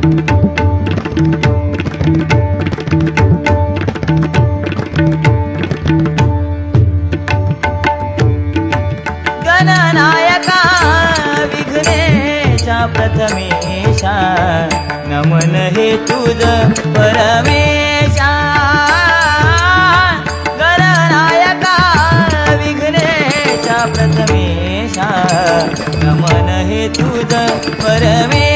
गणनायका विघ्नेशा प्रथमेशा नमन हे तुझ परमेशा. गणनायका विघ्नेशा प्रथमेशा नमन हे तुझ परमेशा.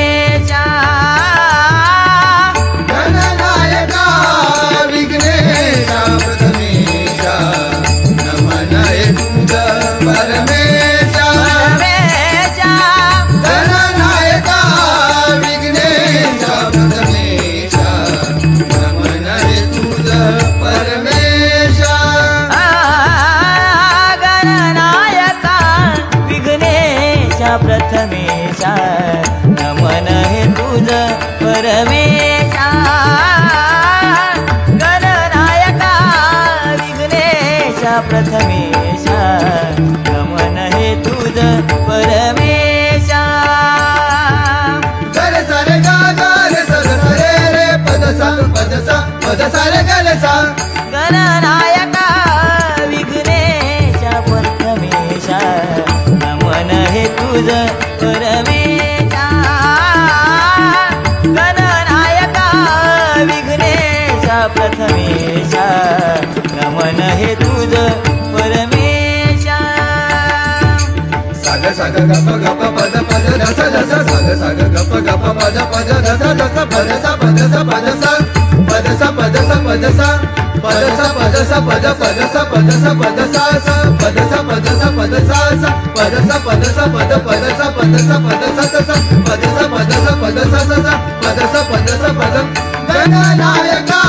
विघ्नेशा प्रथमेशा नमन हे तुझ परमेशा गणनायका विघ्नेशा प्रथमेशा नमन हे तुझ परमेशा गरे सारे गा गा रे सर सरे रे पद सा पद सा पद सारे गरे सा. गणनायका तुझ परमेशा गणनायका विघ्नेशा प्रथमेशा नमन हे तुझ परमेशा साग साग गप गप पद पद दस दस साग साग गप गप पद पद दस दस पद सा पद सा पद सा पदसा पदसा पद पदसा पदसा पदसा सा पदसा पदसा पदसा सा पदसा पदसा पद पदसा पदसा पदसा तसा पदसा पदसा पदसा ससा पदसा पदसा पद गणनायका